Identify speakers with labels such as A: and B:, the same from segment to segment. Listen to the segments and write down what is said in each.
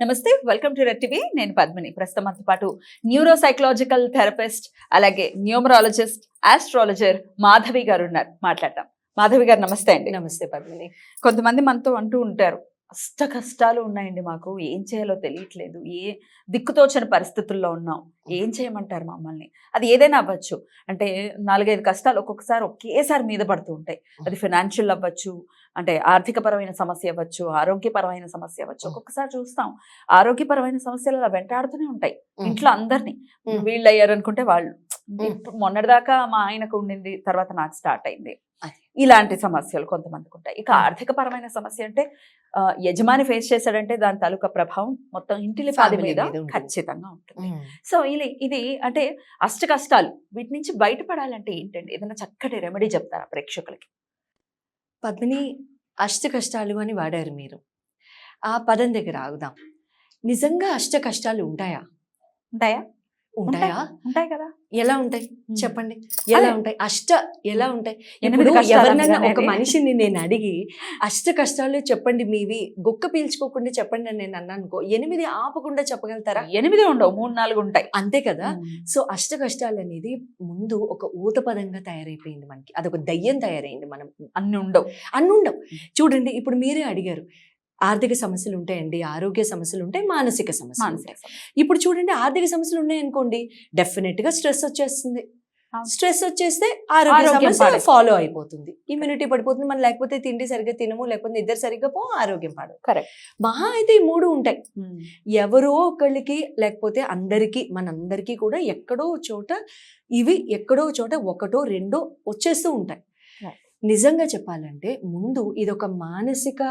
A: నమస్తే welcome to red TV. నేను పద్మిని. ప్రస్తుతం మనతో పాటు న్యూరో సైకలాజికల్ థెరపిస్ట్ అలాగే న్యూమరాలజిస్ట్ ఆస్ట్రాలజర్ మాధవి గారు ఉన్నారు. మాట్లాడతాం మాధవి గారు నమస్తే అండి.
B: నమస్తే పద్మిని.
A: కొంతమంది మనతో అంటూ ఉంటారు అష్ట కష్టాలు ఉన్నాయండి మాకు. ఏం చేయాలో తెలియట్లేదు. ఏ దిక్కుతోచని పరిస్థితుల్లో ఉన్నాం. ఏం చేయమంటారు మమ్మల్ని? అది ఏదైనా అవ్వచ్చు. అంటే నాలుగైదు కష్టాలు ఒక్కొక్కసారి ఒకేసారి మీద పడుతూ ఉంటాయి. అది ఫినాన్షియల్ అవ్వచ్చు అంటే ఆర్థికపరమైన సమస్య అవ్వచ్చు ఆరోగ్యపరమైన సమస్య అవ్వచ్చు. ఒక్కొక్కసారి చూస్తాం. ఆరోగ్యపరమైన సమస్యలు అలా వెంటాడుతూనే ఉంటాయి. ఇంట్లో అందరినీ. వీళ్ళు అయ్యారు అనుకుంటే వాళ్ళు మొన్నటిదాకా మా ఆయనకు ఉండింది తర్వాత నాకు స్టార్ట్ అయింది. ఇలాంటి సమస్యలు కొంతమందికి ఉంటాయి. ఇక. ఆర్థిక పరమైన సమస్య అంటే యజమాని ఫేస్ చేశాడంటే దాని తాలూకా ప్రభావం మొత్తం ఇంటిలి పాది మీద. ఖచ్చితంగా ఉంటుంది. సో ఇది ఇది అంటే అష్ట కష్టాలు. వీటి నుంచి బయటపడాలంటే ఏంటండి? ఏదైనా చక్కటి రెమెడీ చెప్తారా ప్రేక్షకులకి?
B: పద్మిని అష్ట కష్టాలు అని వాడారు మీరు. ఆ పదం దగ్గర ఆగుదాం. నిజంగా అష్ట కష్టాలు ఉంటాయా?
A: ఉంటాయా?
B: ఉంటాయా?
A: ఉంటాయి. కదా.
B: ఎలా ఉంటాయి. చెప్పండి. ఎలా. ఉంటాయి? అష్ట ఎలా ఉంటాయి? ఇప్పుడు ఎవరినైనా ఒక. మనిషిని నేను అడిగి అష్ట కష్టాలు చెప్పండి మీవి. గుక్క పీల్చుకోకుండా చెప్పండి అని నేను అన్నాను అనుకో ఎనిమిది ఆపకుండా చెప్పగలుగుతారా?
A: ఎనిమిది ఉండవు. మూడు నాలుగు ఉంటాయి.
B: అంతే కదా? సో అష్ట కష్టాలు అనేది ముందు ఒక ఊత పదంగా తయారైపోయింది మనకి. అదొక దయ్యం తయారైంది మనం.
A: అన్ని ఉండవు.
B: అన్ని ఉండవు. చూడండి ఇప్పుడు మీరే అడిగారు ఆర్థిక సమస్యలు ఉంటాయండి ఆరోగ్య సమస్యలు ఉంటాయి మానసిక సమస్యలు ఇప్పుడు చూడండి ఆర్థిక సమస్యలు ఉన్నాయనుకోండి డెఫినెట్గా స్ట్రెస్ వచ్చేస్తుంది. స్ట్రెస్ వచ్చేస్తే ఆరోగ్య సమస్య. ఫాలో అయిపోతుంది ఇమ్యూనిటీ పడిపోతుంది మనం లేకపోతే తిండి సరిగ్గా తినము లేకపోతే నిద్ర సరిగ్గా పో ఆరోగ్యం పాడు
A: Correct.
B: మహా అయితే ఈ మూడు ఉంటాయి. ఎవరో ఒకళ్ళకి లేకపోతే అందరికీ మనందరికీ కూడా ఎక్కడో చోట ఇవి ఎక్కడో చోట ఒకటో రెండో వచ్చేస్తూ ఉంటాయి. నిజంగా చెప్పాలంటే ముందు ఇదొక మానసిక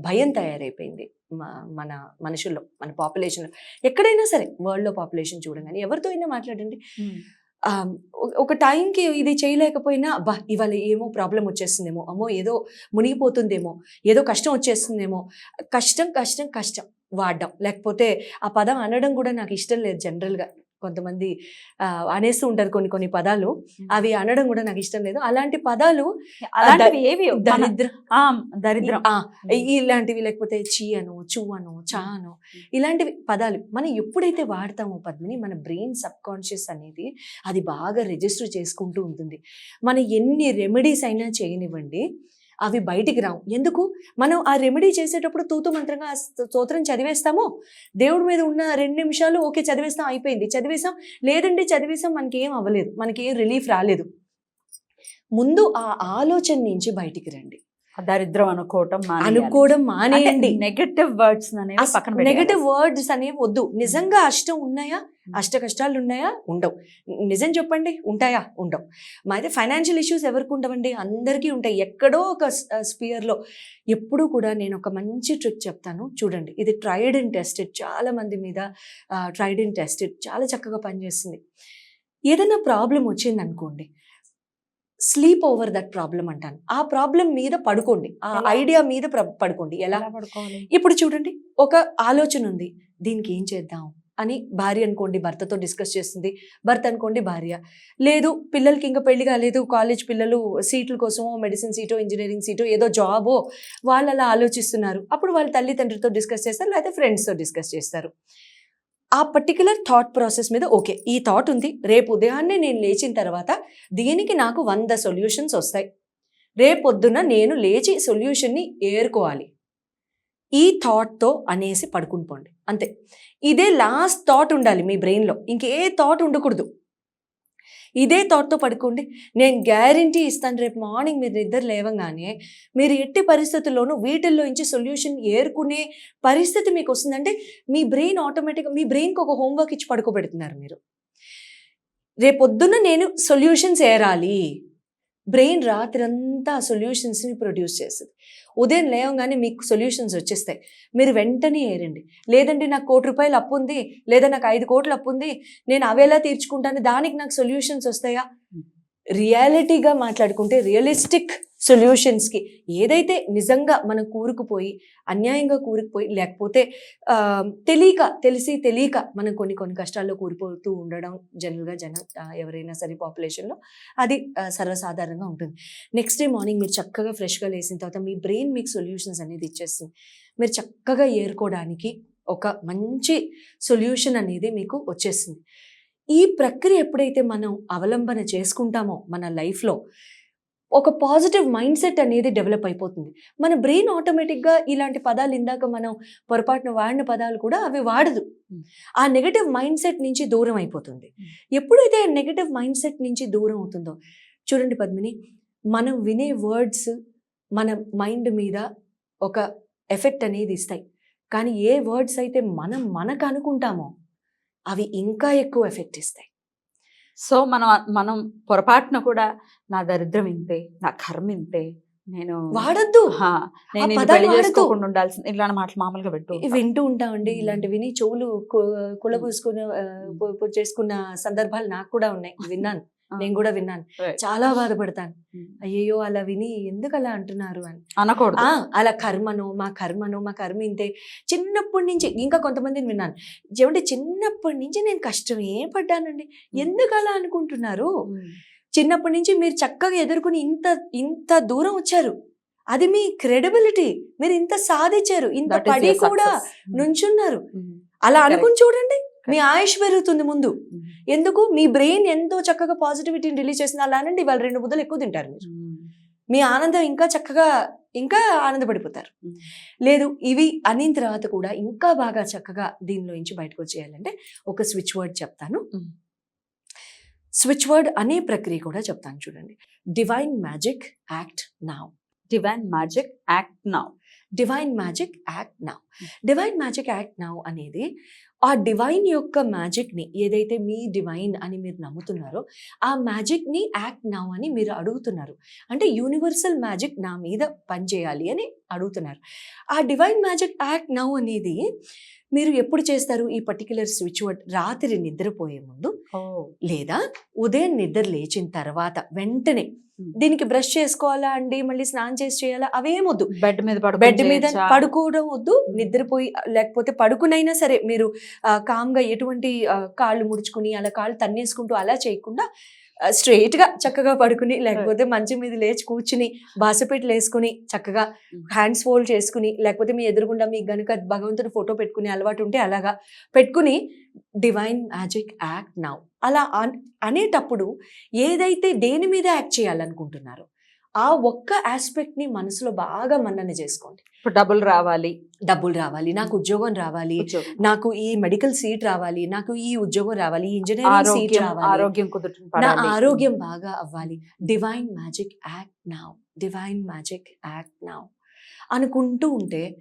B: భయం తయారైపోయింది. మ- మన మనుషుల్లో మన పాపులేషన్లో. ఎక్కడైనా సరే వరల్డ్లో పాపులేషన్ చూడగానే ఎవరితో అయినా మాట్లాడండి. ఒక- టైంకి ఇది చేయలేకపోయినా అబ్బా! ఇవాళ ఏమో ప్రాబ్లం వచ్చేస్తుందేమో అమ్మో! ఏదో మునిగిపోతుందేమో ఏదో కష్టం వచ్చేస్తుందేమో కష్టం కష్టం కష్టం వాడడం. లేకపోతే ఆ పదం అనడం కూడా నాకు ఇష్టం లేదు జనరల్గా. కొంతమంది అనేస్తూ ఉంటారు కొన్ని కొన్ని పదాలు. అవి అనడం కూడా నాకు ఇష్టం లేదు. అలాంటి పదాలు
A: అలాంటివి ఏవి?
B: దరిద్రం
A: దరిద్రం.
B: ఆ, ఇలాంటివి లేకపోతే చీ అను చూ అను చా అను ఇలాంటివి పదాలు మనం ఎప్పుడైతే వాడతామో పద్మిని మన బ్రెయిన్ సబ్ కాన్షియస్ అనేది అది బాగా రిజిస్టర్ చేసుకుంటూ ఉంటుంది. మనం ఎన్ని రెమెడీస్ అయినా చేయనివ్వండి అవి బయటికి రావు. ఎందుకు? మనం ఆ రెమెడీ చేసేటప్పుడు తూతు మంత్రంగా ఆ స్తోత్రం చదివేస్తామో? దేవుడి మీద ఉన్న రెండు నిమిషాలు ఓకే చదివేస్తాం అయిపోయింది. చదివేసాం లేదండి చదివేసాం మనకి ఏం అవ్వలేదు. మనకి ఏం రిలీఫ్ రాలేదు. ముందు ఆ ఆలోచన నుంచి బయటికి రండి.
A: దరిద్రం అనుకోవటం
B: అనుకోవడం మానేయండి.
A: నెగటివ్ వర్డ్స్ అనేవి.
B: నెగటివ్ వర్డ్స్ అనేవి వద్దు. నిజంగా అష్టం ఉన్నాయా? అష్ట కష్టాలు ఉన్నాయా? ఉండవు. నిజం చెప్పండి ఉంటాయా? ఉండవు. అయితే ఫైనాన్షియల్ ఇష్యూస్ ఎవరికి ఉండవండి? అందరికీ ఉంటాయి. ఎక్కడో ఒక స్పియర్లో ఎప్పుడూ కూడా నేను ఒక మంచి ట్రిక్ చెప్తాను. చూడండి ఇది ట్రైడ్ అండ్ టెస్టెడ్ చాలా మంది మీద ట్రైడ్ అండ్ టెస్టెడ్ చాలా చక్కగా పనిచేస్తుంది. ఏదైనా ప్రాబ్లం వచ్చింది అనుకోండి స్లీప్ ఓవర్ దట్ ప్రాబ్లం అంటాను. ఆ ప్రాబ్లం మీద పడుకోండి. ఆ? ఐడియా మీద పడుకోండి. ఎలా?
A: ఎలా పడుకోవాలి?
B: ఇప్పుడు చూడండి ఒక ఆలోచన ఉంది. దీనికి ఏం చేద్దాం? అని భార్య అనుకోండి భర్తతో డిస్కస్ చేస్తుంది. భర్త అనుకోండి భార్య. లేదు పిల్లలకి ఇంకా పెళ్ళి కాలేదు. కాలేజ్ పిల్లలు సీట్ల కోసమో మెడిసిన్ సీటో ఇంజనీరింగ్ సీటో ఏదో జాబో వాళ్ళు అలా ఆలోచిస్తున్నారు. అప్పుడు వాళ్ళ తల్లిదండ్రులతో డిస్కస్ చేస్తారు లేకపోతే ఫ్రెండ్స్తో డిస్కస్ చేస్తారు. ఆ పర్టికులర్ థాట్ ప్రాసెస్ మీద ఓకే ఈ థాట్ ఉంది. రేపు ఉదయాన్నే నేను లేచిన తర్వాత దీనికి నాకు వంద సొల్యూషన్స్ వస్తాయి. రేపొద్దున నేను లేచి సొల్యూషన్ని ఏరుకోవాలి. ఈ థాట్తో అనేసి పడుకుని పోండి. అంతే. ఇదే లాస్ట్ థాట్ ఉండాలి మీ బ్రెయిన్లో ఇంకే థాట్ ఉండకూడదు. ఇదే థాట్తో పడుకోండి. నేను గ్యారంటీ ఇస్తాను. రేపు మార్నింగ్ మీరు నిద్ర లేవగానే మీరు ఎట్టి పరిస్థితుల్లోనూ వీటిల్లో నుంచి సొల్యూషన్ ఏరుకునే పరిస్థితి మీకు వస్తుందంటే మీ బ్రెయిన్ ఆటోమేటిక్గా మీ బ్రెయిన్కి ఒక హోంవర్క్ ఇచ్చి పడుకోబెడుతున్నారు మీరు. రేపొద్దున నేను సొల్యూషన్స్ ఏరాలి. బ్రెయిన్ రాత్రంతా ఆ సొల్యూషన్స్ని ప్రొడ్యూస్ చేస్తుంది. ఉదయం లేవగానే మీకు సొల్యూషన్స్ వచ్చేస్తాయి. మీరు వెంటనే ఏరండి. లేదంటే నాకు కోటి రూపాయలు అప్పు ఉంది లేదా నాకు ఐదు కోట్లు అప్పు ఉంది నేను అవేలా తీర్చుకుంటాను? దానికి నాకు సొల్యూషన్స్ వస్తాయా? రియాలిటీగా మాట్లాడుకుంటే రియలిస్టిక్ సొల్యూషన్స్కి ఏదైతే నిజంగా మనం కూరుకుపోయి అన్యాయంగా కూరుకుపోయి లేకపోతే తెలియక తెలిసి తెలియక మనం కొన్ని కొన్ని కష్టాల్లో కూరిపోతూ ఉండడం జనరల్గా జనం ఎవరైనా సరే పాపులేషన్లో అది సర్వసాధారణంగా ఉంటుంది. నెక్స్ట్ డే మార్నింగ్ మీరు చక్కగా ఫ్రెష్గా లేసిన తర్వాత మీ బ్రెయిన్ మీకు సొల్యూషన్స్ అనేది ఇచ్చేస్తుంది. మీరు చక్కగా ఏరుకోవడానికి ఒక మంచి సొల్యూషన్ అనేది మీకు వచ్చేసింది ఈ ప్రక్రియ ఎప్పుడైతే మనం అవలంబన చేసుకుంటామో మన లైఫ్లో ఒక పాజిటివ్ మైండ్ సెట్ అనేది డెవలప్ అయిపోతుంది. మన బ్రెయిన్ ఆటోమేటిక్గా ఇలాంటి పదాలు ఇందాక మనం పొరపాటున వాడిన పదాలు కూడా అవి వాడదు. ఆ నెగటివ్ మైండ్ సెట్ నుంచి దూరం అయిపోతుంది. ఎప్పుడైతే నెగటివ్ మైండ్ సెట్ నుంచి దూరం అవుతుందో చూడండి పద్మిని మనం వినే వర్డ్స్ మన మైండ్ మీద ఒక ఎఫెక్ట్ అనేది ఇస్తాయి. కానీ ఏ వర్డ్స్ అయితే మనం మనకు అనుకుంటామో అవి ఇంకా ఎక్కువ ఎఫెక్ట్ ఇస్తాయి.
A: సో మనం మనం పొరపాటున కూడా నా దరిద్రం ఇంతే నా కర్మ ఇంతే నేను
B: వాడద్దు.
A: నేను
B: పెళ్ళి.
A: చేసుకోకుండా ఉండాల్సింది ఇలాంటి మాటలు మామూలుగా పెట్టు
B: వింటూ ఉంటామండి ఇలాంటి విని చెవులు కు- కులబూసుకుని ఆ, పు- పు- చేసుకున్న సందర్భాలు నాకు కూడా ఉన్నాయి విన్నాను. నేను కూడా విన్నాను. చాలా బాధపడతాను.
A: ఉమ్.
B: అయ్యయ్యో అలా విని ఎందుకు అలా అంటున్నారు అని.
A: అనకూడదు.
B: అలా కర్మను మా కర్మను మా కర్మ ఇంతే. చిన్నప్పటి నుంచి ఇంకా కొంతమందిని విన్నాను. ఏమంటే చిన్నప్పటి నుంచి నేను కష్టమే పడ్డానండి. ఎందుకు అలా అనుకుంటున్నారు?
A: ఉమ్.
B: చిన్నప్పటి నుంచి మీరు చక్కగా ఎదుర్కొని ఇంత ఇంత దూరం వచ్చారు. అది మీ క్రెడిబిలిటీ. మీరు ఇంత సాధించారు. ఇంత పడి కూడా. నుంచున్నారు. అలా. అనుకుని చూడండి. మీ ఆయుష్ పెరుగుతుంది ముందు. ఎందుకు? మీ బ్రెయిన్ ఎంతో చక్కగా పాజిటివిటీని రిలీజ్ చేసింది అలా అనండి. వాళ్ళు రెండు ముద్దలు ఎక్కువ తింటారు మీరు. మీ ఆనందం ఇంకా చక్కగా ఇంకా ఆనందపడిపోతారు. లేదు ఇవి అనిన తర్వాత కూడా ఇంకా బాగా చక్కగా దీనిలో నుంచి బయటకు వచ్చేయాలంటే ఒక స్విచ్ వర్డ్ చెప్తాను. స్విచ్ వర్డ్ అనే ప్రక్రియ కూడా చెప్తాను చూడండి. Divine magic act now
A: divine magic act now
B: divine magic act now divine magic act now అనేది ఆ డివైన్ యొక్క మ్యాజిక్ని ఏదైతే మీ డివైన్ అని మీరు నమ్ముతున్నారో ఆ మ్యాజిక్ని యాక్ట్ నౌ అని మీరు అడుగుతున్నారు. అంటే యూనివర్సల్ మ్యాజిక్ నా మీద పనిచేయాలి అని అడుగుతున్నారు. ఆ డివైన్ మ్యాజిక్ యాక్ట్ నౌ అనేది మీరు ఎప్పుడు చేస్తారు? ఈ పర్టికులర్ స్విచ్ వర్డ్ రాత్రి నిద్రపోయే ముందు లేదా ఉదయం నిద్ర లేచిన తర్వాత వెంటనే. దీనికి బ్రష్ చేసుకోవాలా అండి? మళ్ళీ స్నానం చేసి చేయాలా? అవేమొద్దు
A: బెడ్ మీద
B: బెడ్ మీద? పడుకోవడం వద్దు. నిద్రపోయి లేకపోతే పడుకునైనా సరే మీరు కామ్గా ఎటువంటి కాళ్ళు ముడుచుకుని అలా కాళ్ళు తన్నేసుకుంటూ అలా చేయకుండా ఆ, straight గా చక్కగా పడుకుని లేకపోతే మంచం మీద లేచి కూర్చుని బాసపెట్లు వేసుకుని చక్కగా
A: Hmm.
B: హ్యాండ్స్ ఫోల్డ్ చేసుకుని లేకపోతే మీ ఎదురుగుండా మీకు గనుక భగవంతుని ఫోటో పెట్టుకుని అలవాటు ఉంటే అలాగా పెట్టుకుని డివైన్ మ్యాజిక్ యాక్ట్ నౌ అలా అన్- అనేటప్పుడు ఏదైతే దేని మీద యాక్ట్ చేయాలనుకుంటున్నారో ఆ ఒక్క ఆస్పెక్ట్ని మనసులో బాగా మన్నన చేసుకోండి.
A: డబ్బులు రావాలి.
B: డబ్బులు రావాలి. నాకు ఉద్యోగం రావాలి. నాకు ఈ మెడికల్ సీట్ రావాలి. నాకు ఈ ఉద్యోగం రావాలి. ఇంజనీరింగ్ సీట్ రావాలి.
A: ఆరోగ్యం
B: నా ఆరోగ్యం బాగా అవ్వాలి. Divine magic act now divine magic act now అనుకుంటూ ఉంటే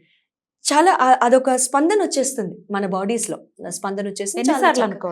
B: చాలా అదొక స్పందన వచ్చేస్తుంది మన బాడీస్లో. స్పందన వచ్చేసి